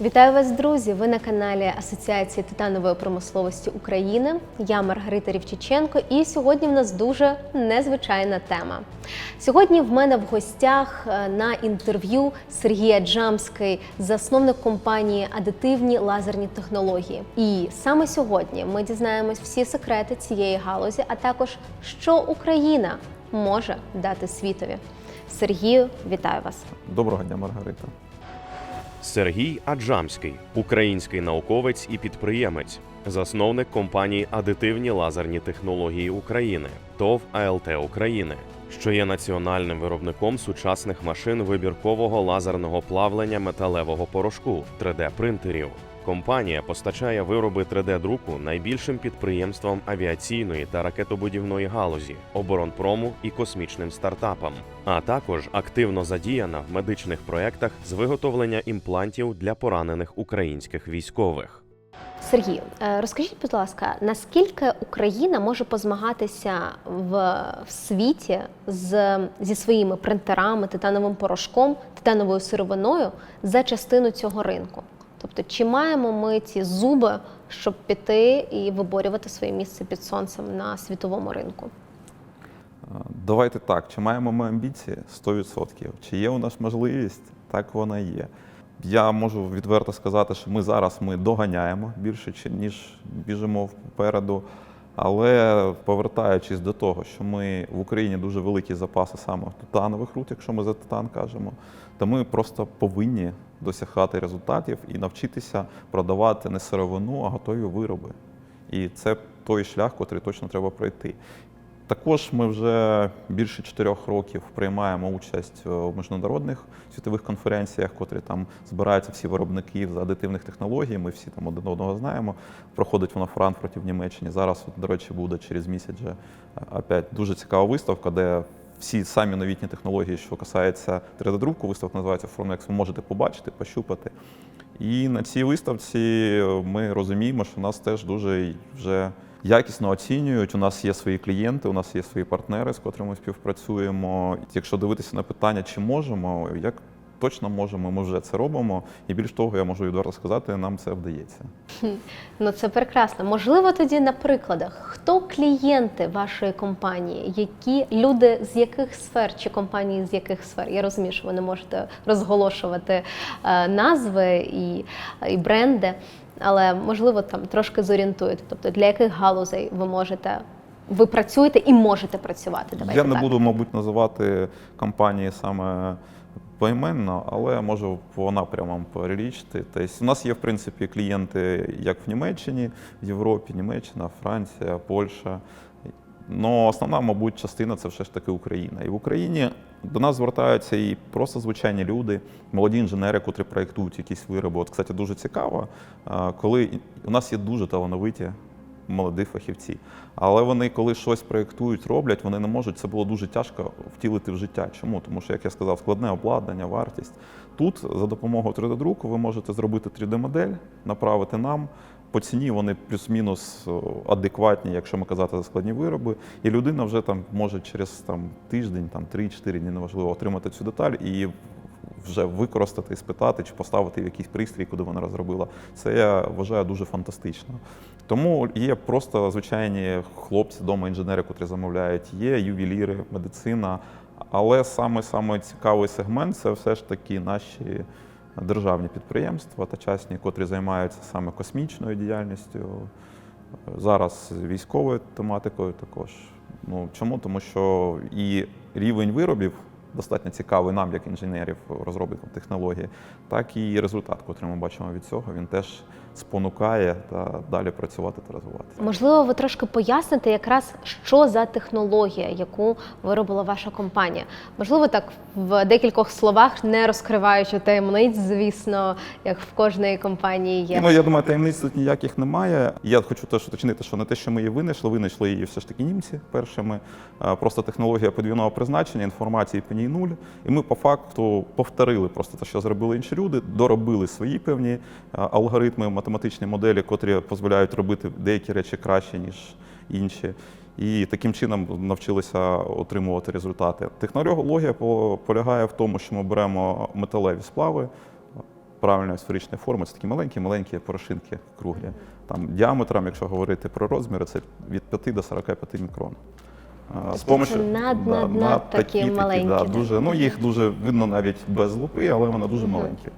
Вітаю вас, друзі! Ви на каналі Асоціації титанової промисловості України. Я Маргарита Рівчиченко, і сьогодні в нас дуже незвичайна тема. Сьогодні в мене в гостях е, на інтерв'ю Сергія Джамський, засновник компанії Адитивні лазерні технології. І саме сьогодні ми дізнаємось всі секрети цієї галузі, а також що Україна може дати світові. Сергію, вітаю вас! Доброго дня, Маргарита. Сергій Аджамський, український науковець і підприємець, засновник компанії Адитивні лазерні технології України ТОВ АЛТ України, що є національним виробником сучасних машин вибіркового лазерного плавлення металевого порошку 3D-принтерів. Компанія постачає вироби 3D-друку найбільшим підприємствам авіаційної та ракетобудівної галузі, оборонпрому і космічним стартапам, а також активно задіяна в медичних проєктах з виготовлення імплантів для поранених українських військових. Сергію, е, розкажіть, будь ласка, наскільки Україна може позмагатися в, в світі з, зі своїми принтерами, титановим порошком, титановою сировиною за частину цього ринку? Тобто, чи маємо ми ці зуби, щоб піти і виборювати своє місце під сонцем на світовому ринку? Е, Давайте так, чи маємо ми амбіції? 100%. Чи є у нас можливість? Так вона є. Я можу відверто сказати, що ми зараз ми доганяємо більше, ніж біжимо впереду. Але повертаючись до того, що ми в Україні дуже великі запаси саме титанових руд, якщо ми за титан кажемо, то ми просто повинні досягати результатів і навчитися продавати не сировину, а готові вироби. І це той шлях, котрий точно треба пройти. Також ми вже більше чотирьох років приймаємо участь у міжнародних світових конференціях, котрі там збираються всі виробники з адитивних технологій. Ми всі там один одного знаємо. Проходить вона в Франкфурті в Німеччині. Зараз, до речі, буде через місяць вже е, опять дуже цікава виставка, де всі самі новітні технології, що касається 3D-друку, виставка називається Formex, ви можете побачити, пощупати. І на цій виставці ми розуміємо, що нас теж дуже вже якісно оцінюють. У нас є свої клієнти, у нас є свої партнери, з котрими співпрацюємо. Якщо дивитися на питання, чи можемо, як точно можемо, ми вже це робимо. І більш того, я можу відверто сказати, нам це вдається. Ну це прекрасно. Можливо, тоді на прикладах, хто клієнти вашої компанії, які люди з яких сфер чи компанії з яких сфер? Я розумію, що ви не можете розголошувати е, назви і, і бренди, але можливо там трошки зорієнтуєте. Тобто для яких галузей ви можете. Ви працюєте і можете працювати. Давайте я не так. буду, мабуть, називати компанії саме поіменно, але можу по напрямам перелічити. Тобто, у нас є, в принципі, клієнти як в Німеччині, в Європі, Німеччина, Франція, Польща. Ну, основна, мабуть, частина це все ж таки Україна. І в Україні до нас звертаються і просто звичайні люди, молоді інженери, котрі проєктують якісь вироби. От, кстати, дуже цікаво, коли у нас є дуже талановиті молоді фахівці. Але вони, коли щось проєктують, роблять, вони не можуть. Це було дуже тяжко втілити в життя. Чому? Тому що, як я сказав, складне обладнання, вартість. Тут за допомогою 3D-друку ви можете зробити 3D-модель, направити нам. По ціні вони плюс-мінус адекватні, якщо ми казати за складні вироби. І людина вже там може через там, тиждень, там, 3-4 дні, неважливо, отримати цю деталь і вже використати, спитати чи поставити в якийсь пристрій, куди вона розробила. Це я вважаю дуже фантастично. Тому є просто звичайні хлопці, дома інженери, котрі замовляють, є ювеліри, медицина. Але саме саме цікавий сегмент це все ж таки наші державні підприємства та частні, котрі займаються саме космічною діяльністю. Зараз військовою тематикою також. Ну чому? Тому що і рівень виробів достатньо цікавий нам, як інженерів, розробників технології, так і результат, котрий ми бачимо від цього, він теж спонукає та далі працювати та розвиватися. Можливо, ви трошки поясните, якраз що за технологія, яку виробила ваша компанія. Можливо, так в декількох словах, не розкриваючи таємниць, звісно, як в кожної компанії є. Ну, я думаю, таємниць тут ніяких немає. Я хочу теж уточнити, що не те, що ми її винайшли, винайшли її все ж таки німці першими. Просто технологія подвійного призначення, інформації по ній нуль. І ми по факту повторили просто те, що зробили інші люди, доробили свої певні алгоритми, математичні моделі, котрі дозволяють робити деякі речі краще, ніж інші. І таким чином навчилися отримувати результати. Технологія полягає в тому, що ми беремо металеві сплави, правильної сферичної форми. Це такі маленькі-маленькі порошинки круглі. Там діаметром, якщо говорити про розміри, це від 5 до 45 мікрон. З Тобто це над- над- над такі маленькі, да, дуже, ну їх дуже видно навіть без лупи, але вони дуже маленькі.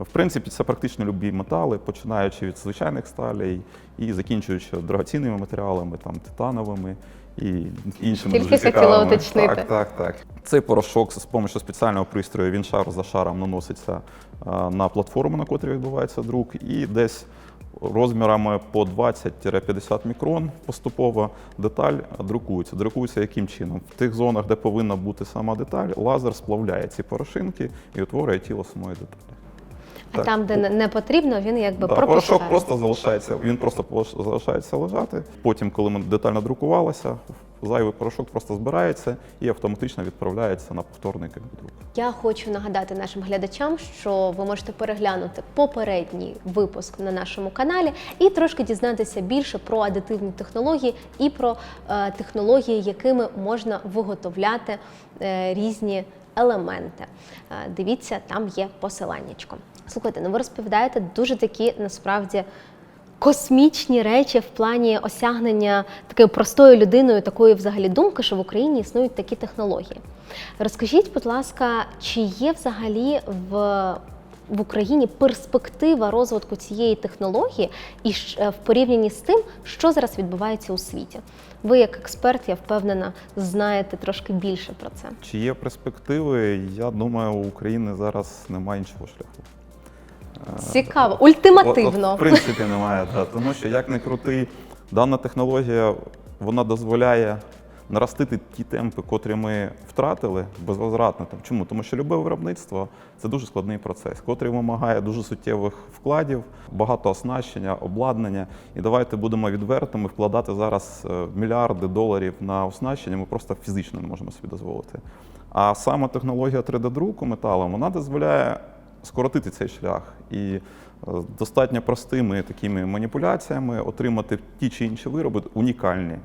В принципі, це практично любі метали, починаючи від звичайних сталей і закінчуючи дорогоцінними матеріалами, там титановими і іншими Тільки дуже хотіла уточнити. Так, так, так. Цей порошок з допомогою спеціального пристрою він шар за шаром наноситься на платформу, на котрій відбувається друк, і десь розмірами по 20-50 мікрон поступово деталь друкується. Друкується яким чином? В тих зонах, де повинна бути сама деталь, лазер сплавляє ці порошинки і утворює тіло самої деталі. А Так. там, де не- потрібно, він якби Да, пропускає. порошок просто залишається, він просто залишається лежати. Потім, коли ми детально друкувалися, зайвий порошок просто збирається і автоматично відправляється на повторний друк. Я хочу нагадати нашим глядачам, що ви можете переглянути попередній випуск на нашому каналі і трошки дізнатися більше про адитивні технології і про е, технології, якими можна виготовляти е, різні елементи. Е, дивіться, там є посиланнячко. Слухайте, ну ви розповідаєте дуже такі насправді. Космічні речі в плані осягнення такою простою людиною, такої взагалі думки, що в Україні існують такі технології. Розкажіть, будь ласка, чи є взагалі в, в Україні перспектива розвитку цієї технології і е, в порівнянні з тим, що зараз відбувається у світі? Ви, як експерт, я впевнена, знаєте трошки більше про це. Чи є перспективи? Я думаю, у України зараз немає іншого шляху. Цікаво, ультимативно. от, в принципі, немає, да, тому що як не крути, дана технологія вона дозволяє наростити ті темпи, котрі ми втратили безвозвратно. Чому? Тому що любе виробництво це дуже складний процес, котрий вимагає дуже суттєвих вкладів, багато оснащення, обладнання. І давайте будемо відвертими, вкладати зараз е, мільярди доларів на оснащення, ми просто фізично не можемо собі дозволити. А саме технологія 3D-друку металом вона дозволяє скоротити цей шлях. І е, достатньо простими такими маніпуляціями отримати ті чи інші вироби унікальні,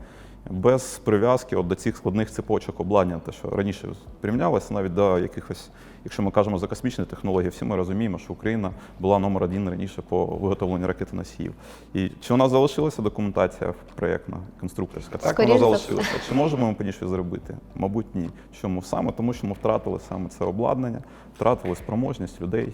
без прив'язки от до цих складних цепочок обладнання, те, що раніше порівнялося навіть до якихось, якщо ми кажемо за космічні технології, всі ми розуміємо, що Україна була номер один раніше по виготовленню ракети носіїв. І чи вона залишилася документація проєктна, конструкторська? Так, Скоріш вона залишилася. Чи можемо ми по ній щось зробити? Мабуть, ні. Чому саме? Тому що ми втратили саме це обладнання, втратили спроможність людей,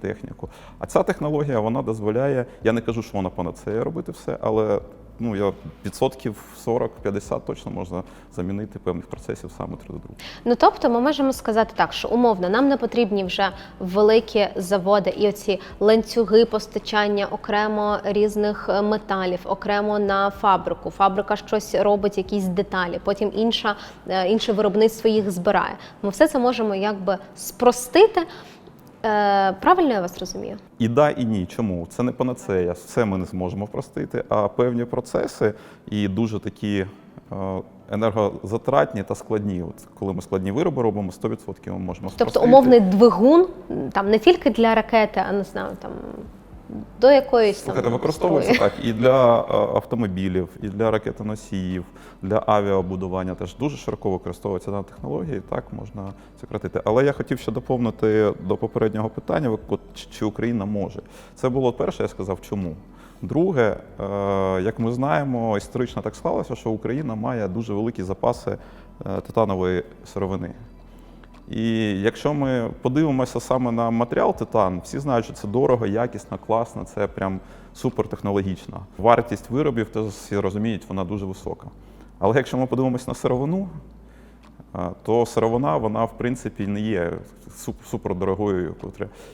техніку. А ця технологія вона дозволяє, я не кажу, що вона панацея робити все, але ну я відсотків 40-50 точно можна замінити певних процесів саме 3D-друку. Ну тобто, ми можемо сказати так, що умовно нам не потрібні вже великі заводи і оці ланцюги постачання окремо різних е, металів, окремо на фабрику. Фабрика щось робить, якісь деталі, потім інша, е, інше виробництво їх збирає. Ми все це можемо якби спростити. Е, правильно я вас розумію? І да, і ні. Чому? Це не панацея, все ми не зможемо впростити, а певні процеси і дуже такі е, енергозатратні та складні. От коли ми складні вироби робимо, 100% ми можемо Тобто умовний двигун там не тільки для ракети, а не знаю, там до якоїсь Слухайте, там використовується так і для е, автомобілів, і для ракетоносіїв, для авіабудування. Теж дуже широко використовується дана технологія, і так можна сократити. Але я хотів ще доповнити до попереднього питання, чи- чи Україна може. Це було перше, я сказав, чому. Друге, е, як ми знаємо, історично так склалося, що Україна має дуже великі запаси е, титанової сировини. І якщо ми подивимося саме на матеріал титан, всі знають, що це дорого, якісно, класно, це прям супертехнологічно. Вартість виробів, то всі розуміють, вона дуже висока. Але якщо ми подивимося на сировину, то сировина, вона в принципі не є суп- супердорогою.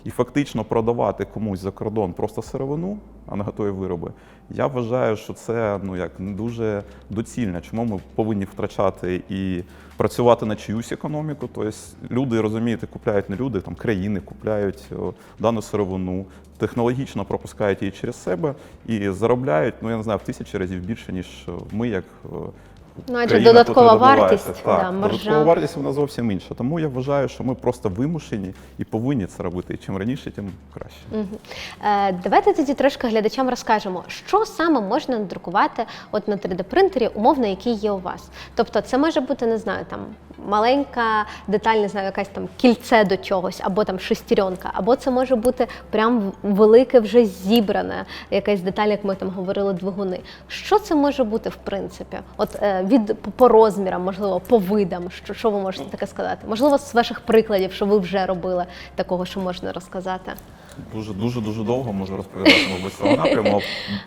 І фактично продавати комусь за кордон просто сировину, а не готові вироби. Я вважаю, що це ну як не дуже доцільно. Чому ми повинні втрачати і працювати на чиюсь економіку? Тобто люди розумієте, купляють не люди, там країни купляють дану сировину, технологічно пропускають її через себе і заробляють, ну я не знаю, в тисячі разів більше, ніж ми, як Ну, адже країна додаткова тут видобувається. вартість, Так, да, маржа. додаткова вартість вона зовсім інша. Тому я вважаю, що ми просто вимушені і повинні це робити. І чим раніше, тим краще. Мгм. Е, Давайте тоді трошки глядачам розкажемо, що саме можна надрукувати от на 3D-принтері, умовно, який є у вас. Тобто, це може бути, не знаю, там маленька деталь, не знаю, якась там кільце до чогось, або там шестеренка, або це може бути прям велике вже зібране, якась деталь, як ми там говорили, двигуни. Що це може бути в принципі? От е, від по- розмірам, можливо, по видам, що, що ви можете таке сказати? Можливо, з ваших прикладів, що ви вже робили такого, що можна розказати. Дуже дуже дуже довго можу розповідати мабуть, з цього напряму.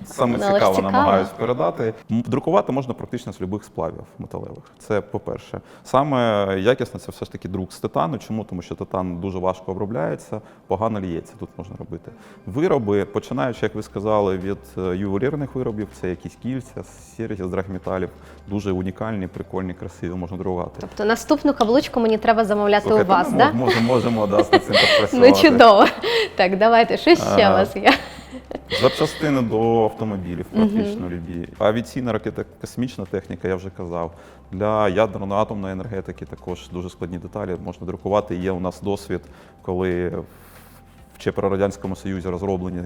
Саме Ну, цікаво цікаво. намагаюсь передати. Друкувати можна практично з будь-яких сплавів металевих. Це по-перше. Саме якісно це все ж таки друк з титану. Чому? Тому що титан дуже важко обробляється, погано ліється. Тут можна робити. Вироби, починаючи, як ви сказали, від е, ювелірних виробів, це якісь кільця, серії з драгметалів, дуже унікальні, прикольні, красиві, можна друкувати. Тобто наступну каблучку мені треба замовляти Слухайте, у вас, так? мож- можемо, можемо да, з цим попрацювати. Ну чудово. Так, давайте, що ще у вас є? Запчастини до автомобілів, практично любі. Авіаційна ракета, космічна техніка, я вже казав. Для ядерно-атомної енергетики також дуже складні деталі можна друкувати. Є у нас досвід, коли в ще при радянському союзі розроблені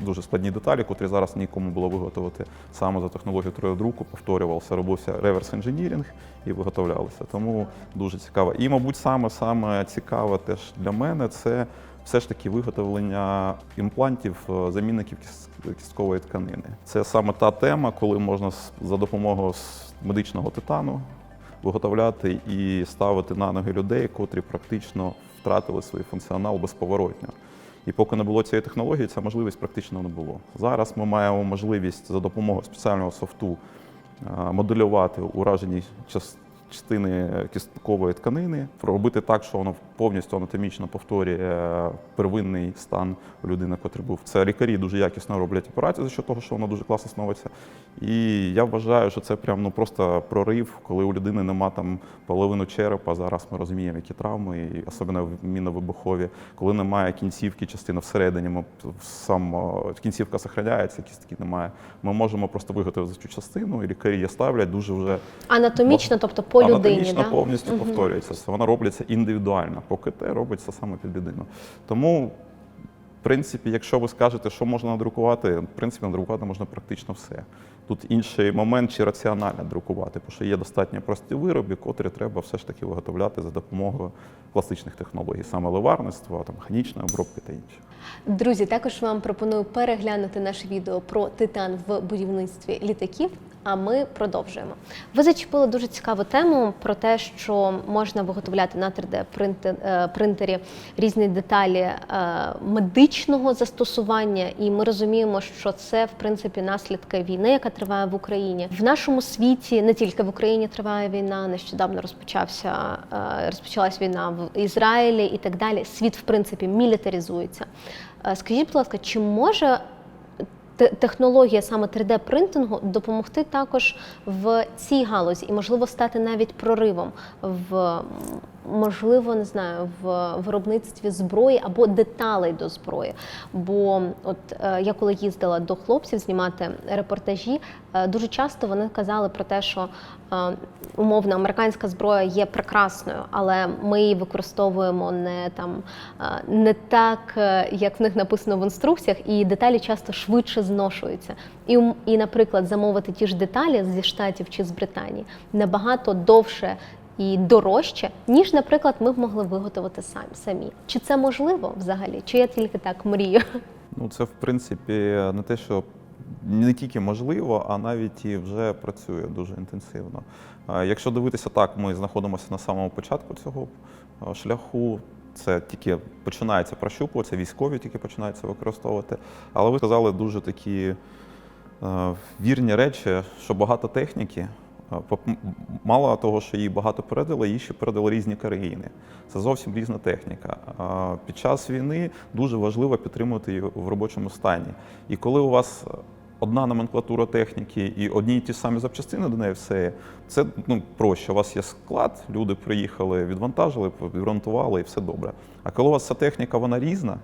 дуже складні деталі, котрі зараз нікому було виготовити саме за технологією 3D-друку, повторювався, робився реверс інженірінг і виготовлялися. Тому дуже цікаво. І, мабуть, саме саме цікаве теж для мене це все ж таки виготовлення імплантів, е, замінників кіс- кісткової тканини. Це саме та тема, коли можна за допомогою медичного титану виготовляти і ставити на ноги людей, котрі практично втратили свій функціонал безповоротньо. І поки не було цієї технології, ця можливість практично не було. Зараз ми маємо можливість за допомогою спеціального софту е, моделювати уражені час- частини кісткової тканини, робити так, що воно повністю анатомічно повторює е, первинний стан у людини, котрий був. Це лікарі дуже якісно роблять операцію за що того, що воно дуже класно становиться. І я вважаю, що це прям ну просто прорив, коли у людини нема там половину черепа. Зараз ми розуміємо, які травми, і особливо міновибухові, коли немає кінцівки, частина всередині, ми сам кінцівка зберігається, кістки немає. Ми можемо просто виготовити цю частину, і лікарі її ставлять дуже вже Анатомічно, тобто по людині, да? повністю повторюється. Це Вона робиться індивідуально. По КТ робиться саме під людину. Тому, в принципі, якщо ви скажете, що можна надрукувати, в принципі, надрукувати можна практично все. Тут інший момент, чи раціонально друкувати, тому що є достатньо прості вироби, котрі треба все ж таки виготовляти за допомогою класичних технологій, саме ливарництва, там, механічної обробки та інше. Друзі, також вам пропоную переглянути наше відео про титан в будівництві літаків. А ми продовжуємо. Ви зачепили дуже цікаву тему про те, що можна виготовляти на 3D принте- е, принтері різні деталі е, медичного застосування, і ми розуміємо, що це в принципі наслідки війни, яка триває в Україні. В нашому світі не тільки в Україні триває війна. Нещодавно розпочався е, розпочалась війна в Ізраїлі і так далі. Світ в принципі мілітаризується. Скажіть, будь ласка, чи може технологія саме 3D-принтингу допомогти також в цій галузі і, можливо, стати навіть проривом в можливо, не знаю, в виробництві зброї або деталей до зброї. Бо от е, я коли їздила до хлопців знімати репортажі, е, дуже часто вони казали про те, що е, умовно американська зброя є прекрасною, але ми її використовуємо не там не так, як в них написано в інструкціях, і деталі часто швидше зношуються. І, і, наприклад, замовити ті ж деталі зі штатів чи з Британії набагато довше. І дорожче, ніж, наприклад, ми б могли виготовити самі самі. Чи це можливо взагалі? Чи я тільки так мрію? Ну, це в принципі не те, що не тільки можливо, а навіть і вже працює дуже інтенсивно. Якщо дивитися так, ми знаходимося на самому початку цього е, шляху. Це тільки починається прощупуватися, військові тільки починаються використовувати. Але ви сказали дуже такі е, вірні речі, що багато техніки. Мало того, що її багато передали, її ще передали різні країни. Це зовсім різна техніка. Під час війни дуже важливо підтримувати її в робочому стані. І коли у вас одна номенклатура техніки і одні й ті самі запчастини до неї все, це ну, проще. У вас є склад, люди приїхали, відвантажили, відремонтували і все добре. А коли у вас ця техніка вона різна,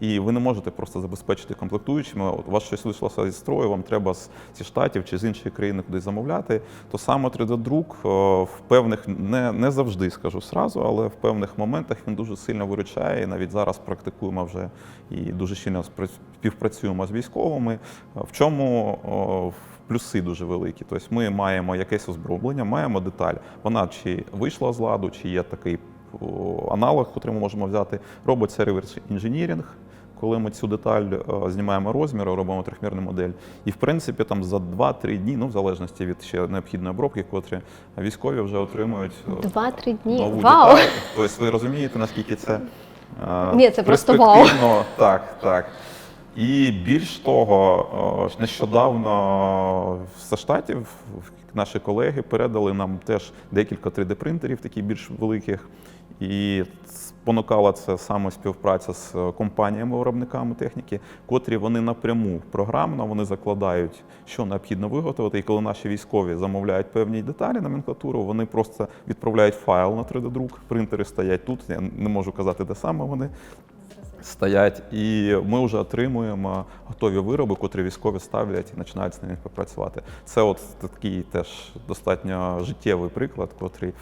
і ви не можете просто забезпечити комплектуючими. От у вас щось вийшло зі строю, вам треба з зі штатів чи з іншої країни кудись замовляти. То саме 3D-друк е, в певних не, не завжди скажу сразу, але в певних моментах він дуже сильно виручає. І навіть зараз практикуємо вже і дуже сильно співпрацюємо з військовими. В чому плюси дуже великі? Тобто ми маємо якесь озброєння, маємо деталь. Вона чи вийшла з ладу, чи є такий аналог, який ми можемо взяти. Робиться реверс інженірінг. Коли ми цю деталь е, знімаємо розміри, робимо трьохмірну модель, і в принципі там за 2-3 дні, ну в залежності від ще необхідної обробки, котрі військові вже отримують е, Два-три дні. нову Вау! деталь. Тобто ви розумієте, наскільки це е, Ні, це просто вау. Так, так. І більш того, е, нещодавно з штатів наші колеги передали нам теж декілька 3D-принтерів, таких більш великих. І спонукала це саме співпраця з компаніями-виробниками техніки, котрі вони напряму програмно вони закладають, що необхідно виготовити. І коли наші військові замовляють певні деталі, номенклатуру, вони просто відправляють файл на 3D-друк. Принтери стоять тут. Я не можу казати, де саме вони стоять. І ми вже отримуємо готові вироби, котрі військові ставлять і починають з ними попрацювати. Це от такий теж достатньо життєвий приклад, котрий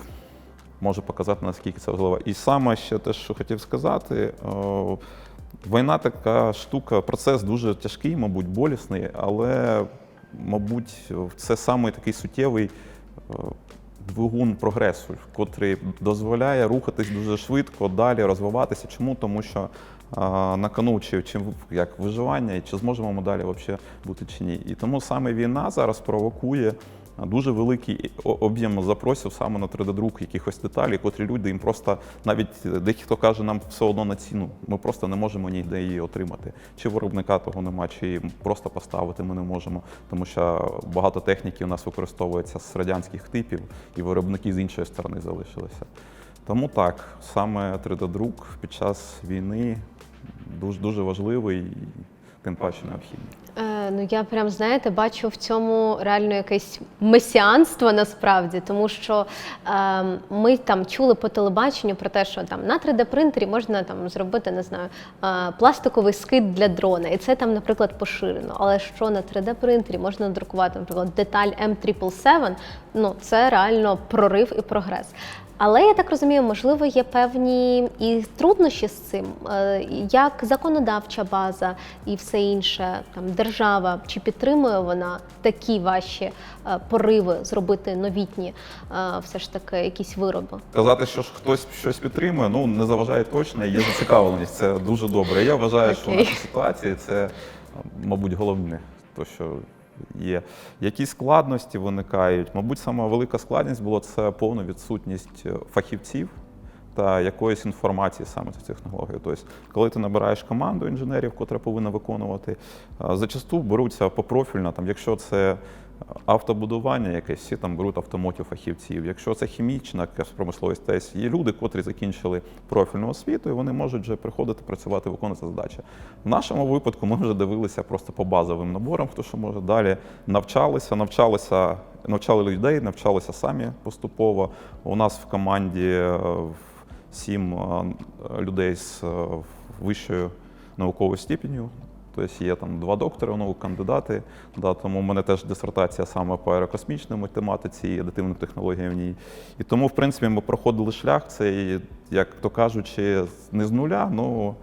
може показати, наскільки це важливо. І саме ще те, що хотів сказати, війна така штука, процес дуже тяжкий, мабуть, болісний, але, мабуть, це саме такий суттєвий е, двигун прогресу, котрий дозволяє рухатись дуже швидко, далі розвиватися. Чому? Тому що а, на кону чи, чи як виживання, чи зможемо ми далі взагалі бути чи ні. І тому саме війна зараз провокує дуже великий об'єм запросів саме на 3D-друк якихось деталей, котрі люди їм просто навіть дехто каже, нам все одно на ціну. Ми просто не можемо ніде її отримати. Чи виробника того нема, чи просто поставити ми не можемо, тому що багато техніки у нас використовується з радянських типів, і виробники з іншої сторони залишилися. Тому так, саме 3D-друк під час війни дуже дуже важливий тим паче необхідний. Е, ну я прям знаєте, бачу в цьому реально якесь месіанство насправді, тому що е, ми там чули по телебаченню про те, що там на 3D-принтері можна там зробити, не знаю, е, пластиковий скид для дрона, і це там, наприклад, поширено. Але що на 3D-принтері можна надрукувати, наприклад, деталь M777, ну це реально прорив і прогрес. Але я так розумію, можливо, є певні і труднощі з цим, Е, як законодавча база і все інше, там держава, чи підтримує вона такі ваші е, пориви зробити новітні, е, все ж таки, якісь вироби? Казати, що ж хтось щось підтримує, ну не заважає точно, є зацікавленість. Це дуже добре. Я вважаю, що в нашій ситуації це, мабуть, головне, то що є. Які складності виникають? Мабуть, сама велика складність була це повна відсутність е, фахівців. Та якоїсь інформації саме цю технологію. Тобто, коли ти набираєш команду інженерів, котра повинна виконувати, е, зачасту беруться попрофільно, там, якщо це автобудування якесь, всі там беруть автомотів фахівців. Якщо це хімічна промисловість, теж є люди, котрі закінчили профільну освіту, і вони можуть вже приходити працювати, виконувати задачі. В нашому випадку ми вже дивилися просто по базовим наборам, хто що може далі навчалися, навчалися, навчали людей, навчалися самі поступово. У нас в команді е, сім е, людей з е, вищою науковою степенью. Тобто є там два доктори, наук, кандидати. Да, тому в мене теж дисертація саме по аерокосмічній тематиці і адитивним технологіям в ній. І тому, в принципі, ми проходили шлях, цей, як то кажучи, не з нуля, ну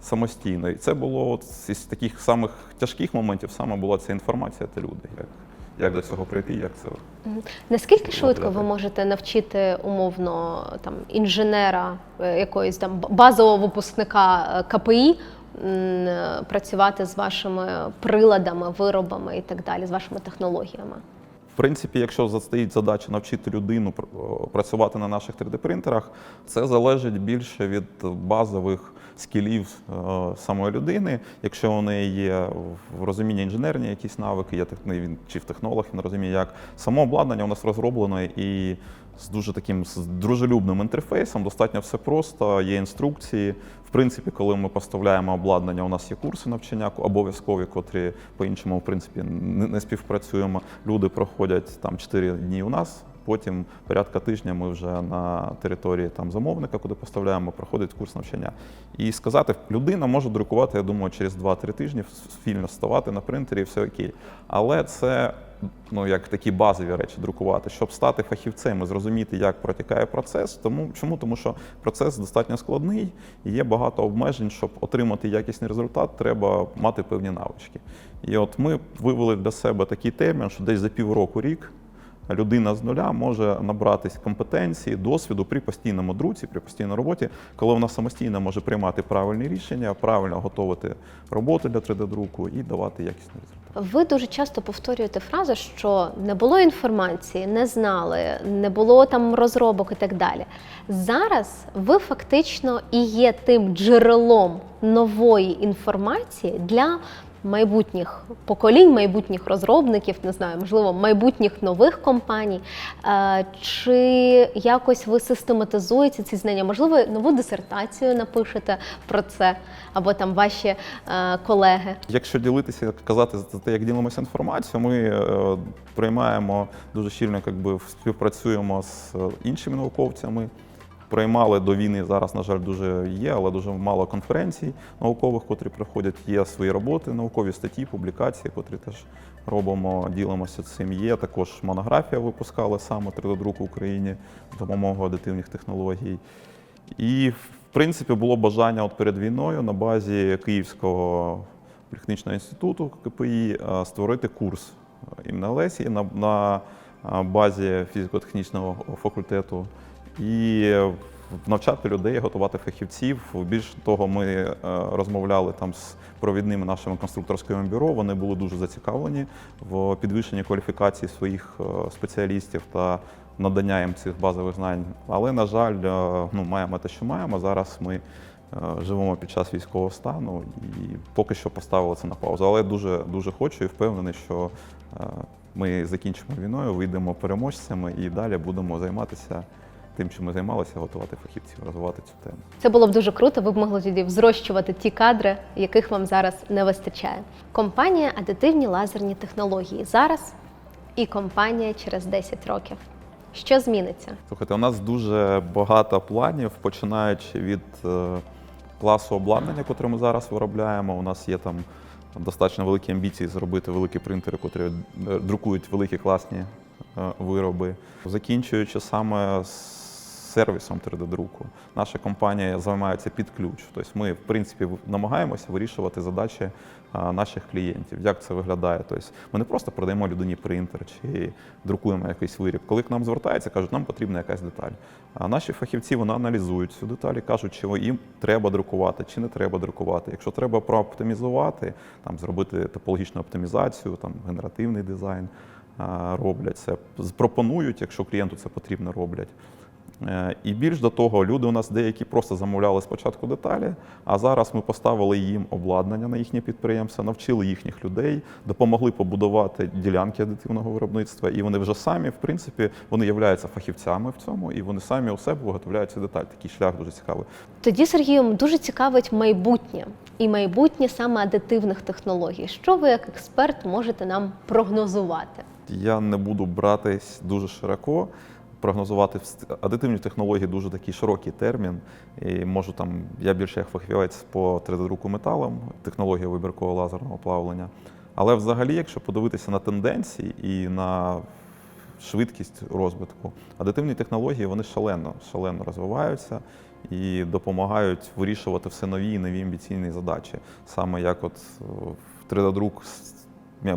самостійно. І це було от із таких самих тяжких моментів, саме була ця інформація та люди. Як, як до цього прийти, як це Наскільки швидко ви можете навчити умовно там інженера е, якоїсь там базового випускника е, КПІ працювати з вашими приладами, виробами і так далі, з вашими технологіями? В принципі, якщо застоїть задача навчити людину пр- працювати на наших 3D-принтерах, це залежить більше від базових скілів е, самої людини. Якщо у неї є в розумінні інженерні якісь навики, є він чи в технолог, він розуміє, як само обладнання у нас розроблено і з дуже таким з дружелюбним інтерфейсом, достатньо все просто, є інструкції. В принципі, коли ми поставляємо обладнання, у нас є курси навчання обов'язкові, котрі по-іншому, в принципі, не, співпрацюємо. Люди проходять там 4 дні у нас Потім порядка тижня ми вже на території там замовника, куди поставляємо, проходить курс навчання. І сказати, людина може друкувати, я думаю, через 2-3 тижні спільно ставати на принтері, і все окей. Але це ну як такі базові речі друкувати, щоб стати фахівцем і зрозуміти, як протікає процес. Тому чому? Тому що процес достатньо складний і є багато обмежень, щоб отримати якісний результат, треба мати певні навички. І от ми вивели для себе такий термін, що десь за півроку рік. Людина з нуля може набратись компетенції, досвіду при постійному друці, при постійній роботі, коли вона самостійно може приймати правильні рішення, правильно готувати роботи для 3D-друку і давати якісний результат. Ви дуже часто повторюєте фразу, що не було інформації, не знали, не було там розробок і так далі. Зараз ви фактично і є тим джерелом нової інформації для майбутніх поколінь, майбутніх розробників, не знаю, можливо, майбутніх нових компаній. Е, Чи якось ви систематизуєте ці знання? Можливо, нову дисертацію напишете про це, або там ваші е, колеги. Якщо ділитися, казати за те, як ділимося інформацією, ми е, приймаємо дуже щільно, якби співпрацюємо з іншими науковцями. Приймали до війни зараз, на жаль, дуже є, але дуже мало конференцій наукових, котрі проходять. Є свої роботи, наукові статті, публікації, котрі теж робимо, ділимося цим. Є також монографія випускали саме 3D-друк в Україні з допомогою адитивних технологій. І, в принципі, було бажання от перед війною на базі Київського політехнічного інституту КПІ е, створити курс імені Лесі на, на е, базі фізико-технічного факультету і навчати людей, готувати фахівців. Більш того, ми е, розмовляли там з провідними нашими конструкторськими бюро. Вони були дуже зацікавлені в підвищенні кваліфікації своїх е, спеціалістів та надання їм цих базових знань. Але, на жаль, е, ну, маємо те, що маємо. Зараз ми живемо під час військового стану і поки що поставили це на паузу. Але дуже дуже хочу і впевнений, що ми закінчимо війною, вийдемо переможцями і далі будемо займатися тим, чим ми займалися, готувати фахівців, розвивати цю тему. Це було б дуже круто. Ви б могли тоді взрощувати ті кадри, яких вам зараз не вистачає. Компанія адитивні лазерні технології зараз і компанія через 10 років. Що зміниться? Слухайте, у нас дуже багато планів, починаючи від е, класу обладнання, котре ми зараз виробляємо. У нас є там достатньо великі амбіції зробити великі принтери, котрі е, друкують великі класні е, вироби. Закінчуючи саме з сервісом 3D-друку. Наша компанія займається під ключ. Тобто ми, в принципі, намагаємося вирішувати задачі наших клієнтів. Як це виглядає? Тобто ми не просто продаємо людині принтер чи друкуємо якийсь виріб. Коли к нам звертаються, кажуть, нам потрібна якась деталь. А наші фахівці вони аналізують цю деталь і кажуть, чи їм треба друкувати, чи не треба друкувати. Якщо треба прооптимізувати, там зробити топологічну оптимізацію, там генеративний дизайн роблять це. Пропонують, якщо клієнту це потрібно, роблять. Е, І більш до того, люди у нас деякі просто замовляли спочатку деталі, а зараз ми поставили їм обладнання на їхнє підприємство, навчили їхніх людей, допомогли побудувати ділянки адитивного виробництва, і вони вже самі, в принципі, вони являються фахівцями в цьому, і вони самі у себе виготовляють ці деталі. Такий шлях дуже цікавий. Тоді Сергію дуже цікавить майбутнє і майбутнє саме адитивних технологій. Що ви як експерт можете нам прогнозувати? Я не буду братись дуже широко. Прогнозувати адитивні технології дуже такий широкий термін. І можу там, я більше як фахівець по 3D-друку металом, технологія вибіркового лазерного плавлення. Але взагалі, якщо подивитися на тенденції і на швидкість розвитку, адитивні технології вони шалено, шалено розвиваються і допомагають вирішувати все нові і нові амбіційні задачі. Саме як от е, в 3D-друк з м'я-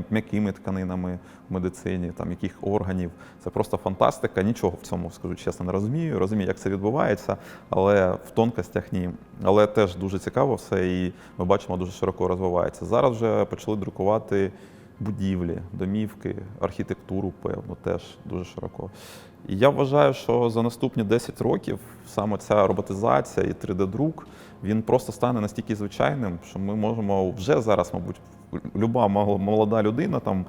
м'якими тканинами в медицині, там яких органів. Це просто фантастика. Нічого в цьому, скажу чесно, не розумію. Розумію, як це відбувається, але в тонкостях ні. Але теж дуже цікаво все, і ми бачимо, дуже широко розвивається. Зараз вже почали друкувати будівлі, домівки, архітектуру, певно, теж дуже широко. І я вважаю, що за наступні 10 років саме ця роботизація і 3D-друк він просто стане настільки звичайним, що ми можемо вже зараз, мабуть, люба молода людина, там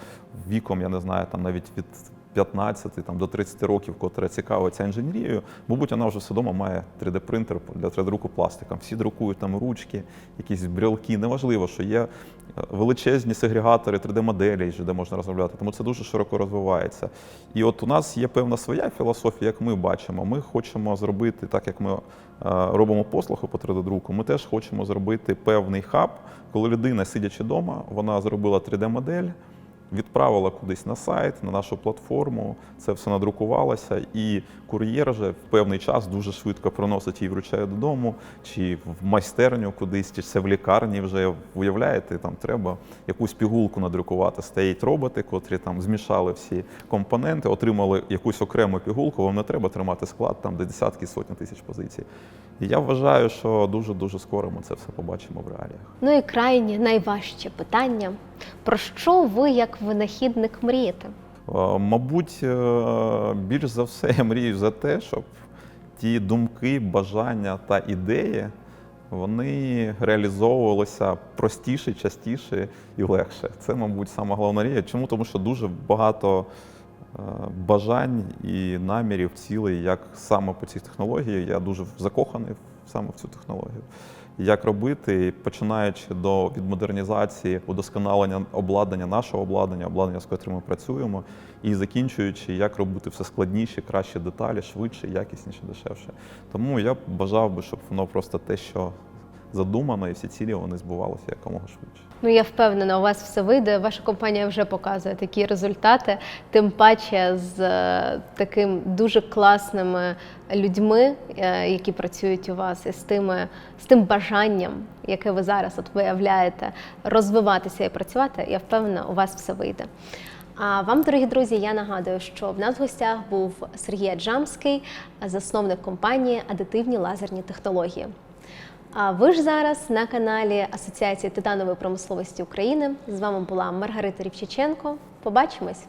віком, я не знаю, там навіть від 15 там, до 30 років, котра цікавиться інженерією, мабуть, вона вже все має 3D-принтер для 3D-друку пластиком. Всі друкують там ручки, якісь брелки. Неважливо, що є е, величезні сегрегатори 3D-моделей, де можна розробляти. Тому це дуже широко розвивається. І от у нас є певна своя філософія, як ми бачимо. Ми хочемо зробити так, як ми е, робимо послуги по 3D-друку. Ми теж хочемо зробити певний хаб, коли людина, сидячи вдома, вона зробила 3D-модель відправила кудись на сайт, на нашу платформу, це все надрукувалося, і кур'єр вже в певний час дуже швидко приносить її вручає додому, чи в майстерню кудись, чи це в лікарні вже уявляєте, там треба якусь пігулку надрукувати. Стоять роботи, котрі там змішали всі компоненти, отримали якусь окрему пігулку, вам не треба тримати склад там де десятки сотні тисяч позицій. І я вважаю, що дуже дуже скоро ми це все побачимо в реаліях. Ну і крайнє найважче питання: про що ви як винахідник мрієте? Е, Мабуть, е, більш за все я мрію за те, щоб ті думки, бажання та ідеї вони реалізовувалися простіше, частіше і легше. Це, мабуть, сама головна мрія. Чому? Тому що дуже багато е, бажань і намірів, цілей, як саме по цій технології. Я дуже закоханий саме в цю технологію. Як робити, починаючи до від модернізації, удосконалення обладнання, нашого обладнання, обладнання, з котрим ми працюємо, і закінчуючи, як робити все складніші, кращі деталі, швидше, якісніше, дешевше. Тому я бажав би, щоб воно просто те, що задумано, і всі цілі вони збувалися якомога швидше. Ну я впевнена, у вас все вийде. Ваша компанія вже показує такі результати, тим паче з е, таким дуже класними людьми, е, які працюють у вас, і з тими з тим бажанням, яке ви зараз от виявляєте, розвиватися і працювати. Я впевнена, у вас все вийде. А вам, дорогі друзі, я нагадую, що в нас в гостях був Сергій Аджамський, засновник компанії Адитивні лазерні технології. А ви ж зараз на каналі Асоціації титанової промисловості України. З вами була Маргарита Рівчиченко. Побачимось!